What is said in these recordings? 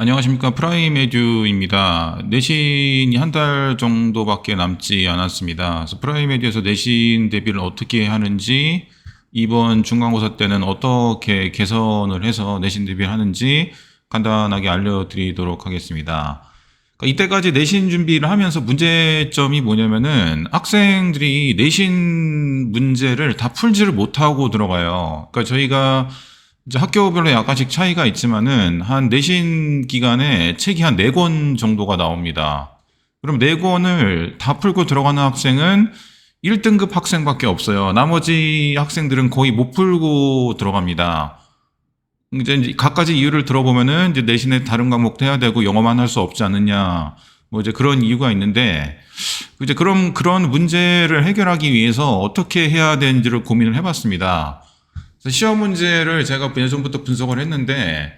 안녕하십니까 프라임 에듀입니다. 내신이 한 달 정도밖에 남지 않았습니다. 에듀에서 내신 대비를 어떻게 하는지 이번 중간고사 때는 어떻게 개선을 해서 내신 대비를 하는지 간단하게 알려드리도록 하겠습니다. 그러니까 이때까지 내신 준비를 하면서 문제점이 뭐냐면은 학생들이 내신 문제를 다 풀지를 못하고 들어가요. 그러니까 저희가 이제 학교별로 약간씩 차이가 있지만은 한 내신 기간에 책이 한 네 권 정도가 나옵니다. 그럼 네 권을 다 풀고 들어가는 학생은 1등급 학생밖에 없어요. 나머지 학생들은 거의 못 풀고 들어갑니다. 이제 각가지 이유를 들어보면은 이제 내신에 다른 과목도 해야 되고 영어만 할 수 없지 않느냐. 뭐 이제 그런 이유가 있는데 이제 그럼 그런 문제를 해결하기 위해서 어떻게 해야 되는지를 고민을 해봤습니다. 시험 문제를 제가 예전부터 분석을 했는데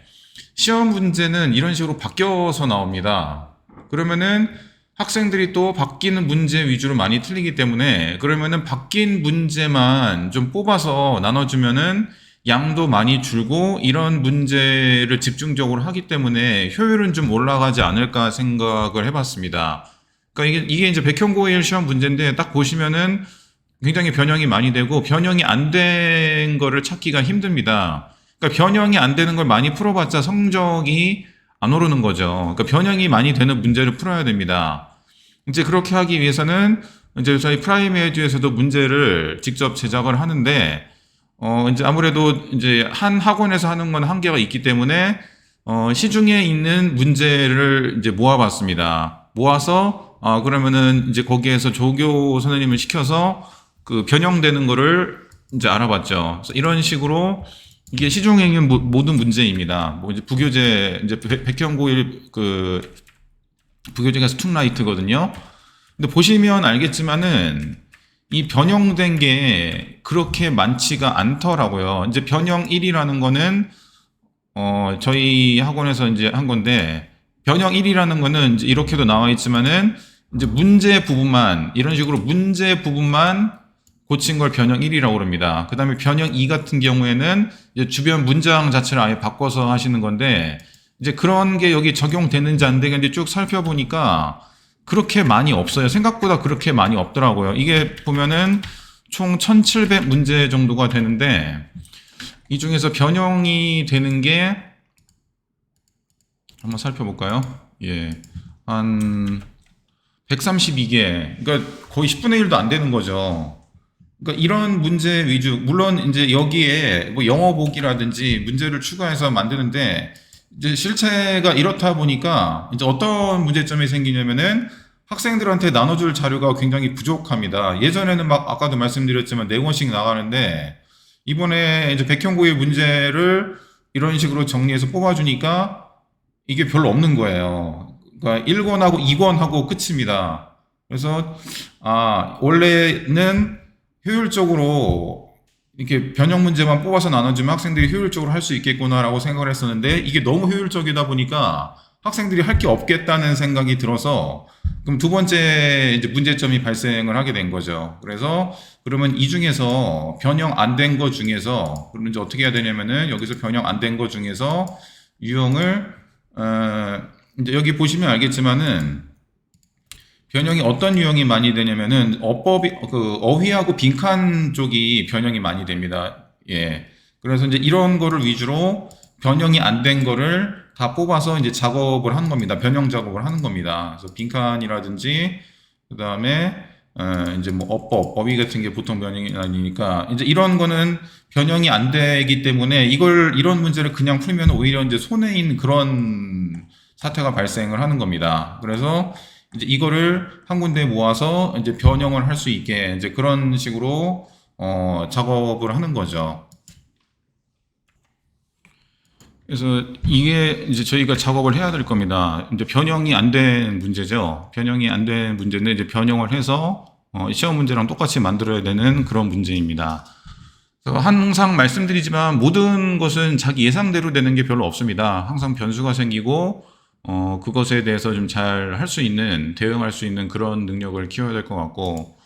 시험 문제는 이런 식으로 바뀌어서 나옵니다. 그러면은 학생들이 또 바뀌는 문제 위주로 많이 틀리기 때문에 그러면은 바뀐 문제만 좀 뽑아서 나눠주면은 양도 많이 줄고 이런 문제를 집중적으로 하기 때문에 효율은 좀 올라가지 않을까 생각을 해봤습니다. 그러니까 이게, 이게 이제 백현고일 시험 문제인데 딱 보시면은 굉장히 변형이 많이 되고 변형이 안 된 거를 찾기가 힘듭니다. 그러니까 변형이 안 되는 걸 많이 풀어봤자 성적이 안 오르는 거죠. 그러니까 변형이 많이 되는 문제를 풀어야 됩니다. 이제 그렇게 하기 위해서는 이제 저희 프라이메이드에서도 문제를 직접 제작을 하는데 어 이제 아무래도 이제 한 학원에서 하는 건 한계가 있기 때문에 어 시중에 있는 문제를 이제 모아봤습니다. 모아서 아 그러면은 이제 거기에서 조교 선생님을 시켜서 그 변형되는 거를 이제 알아봤죠. 그래서 이런 식으로 이게 있는 모- 모든 문제입니다. 뭐 이제 부교재 이제 백- 백현고일 그 부교재가 스툭라이트거든요. 근데 보시면 알겠지만은 이 변형된 게 그렇게 많지가 않더라고요. 이제 변형 1이라는 거는 어 저희 학원에서 이제 한 건데 변형 1이라는 거는 이렇게도 나와 있지만은 이제 문제 부분만 이런 식으로 문제 부분만 고친 걸 변형 1이라고 그럽니다. 그 다음에 변형 2 같은 경우에는 주변 문장 자체를 아예 바꿔서 하시는 건데 이제 그런 게 여기 적용되는지 안 되는지 쭉 살펴보니까 그렇게 많이 없어요. 생각보다 그렇게 많이 없더라고요. 이게 보면은 총 1700 문제 정도가 되는데 이 중에서 변형이 되는 게 한번 살펴볼까요? 예. 한 132개. 그러니까 거의 10분의 1도 안 되는 거죠. 그러니까 이런 문제 위주, 물론 이제 여기에 뭐 영어 보기라든지 문제를 추가해서 만드는데 이제 실체가 이렇다 보니까 이제 어떤 문제점이 생기냐면은 학생들한테 나눠줄 자료가 굉장히 부족합니다. 예전에는 막 아까도 말씀드렸지만 네 권씩 나가는데 이번에 이제 백형고의 문제를 이런 식으로 정리해서 뽑아주니까 이게 별로 없는 거예요. 그러니까 1권하고 2권하고 끝입니다. 그래서 아 원래는 효율적으로 이렇게 변형 문제만 뽑아서 나눠주면 학생들이 효율적으로 할 수 있겠구나라고 생각을 했었는데 이게 너무 효율적이다 보니까 학생들이 할 게 없겠다는 생각이 들어서 그럼 두 번째 이제 문제점이 발생을 하게 된 거죠. 그래서 그러면 이 중에서 변형 안 된 거 중에서 그러면 이제 어떻게 해야 되냐면은 여기서 변형 안 된 거 중에서 유형을 어 이제 여기 보시면 알겠지만은 변형이 어떤 유형이 많이 되냐면은 어법이 그 어휘하고 빈칸 쪽이 변형이 많이 됩니다. 예. 그래서 이제 이런 거를 위주로 변형이 안 된 거를 다 뽑아서 이제 작업을 하는 겁니다. 변형 작업을 하는 겁니다. 그래서 빈칸이라든지 그다음에 어, 이제 뭐 어법, 어휘 같은 게 보통 변형이 아니니까 이제 이런 거는 변형이 안 되기 때문에 이걸 이런 문제를 그냥 풀면 오히려 이제 손해인 그런 사태가 발생을 하는 겁니다. 그래서 이제 이거를 한 군데 모아서 이제 변형을 할 수 있게 이제 그런 식으로 어, 작업을 하는 거죠. 그래서 이게 이제 저희가 작업을 해야 될 겁니다. 이제 변형이 안 된 문제죠. 변형이 안 된 문제인데 이제 변형을 해서 어, 시험 문제랑 똑같이 만들어야 되는 그런 문제입니다. 그래서 항상 말씀드리지만 모든 것은 자기 예상대로 되는 게 별로 없습니다. 항상 변수가 생기고 어, 그것에 대해서 좀 잘 할 수 있는, 대응할 수 있는 그런 능력을 키워야 될 것 같고,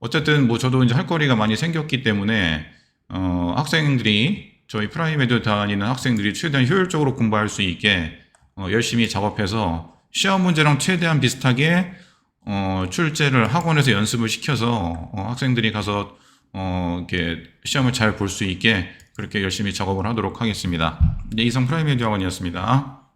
어쨌든 뭐 저도 이제 할 거리가 많이 생겼기 때문에, 어, 학생들이, 저희 프라이메드 다니는 학생들이 최대한 효율적으로 공부할 수 있게, 어, 열심히 작업해서 시험 문제랑 최대한 비슷하게 어, 출제를 학원에서 연습을 시켜서 어, 학생들이 가서 어, 이렇게 시험을 잘 볼 수 있게 그렇게 열심히 작업을 하도록 하겠습니다. 네, 이상 프라이메디 학원이었습니다.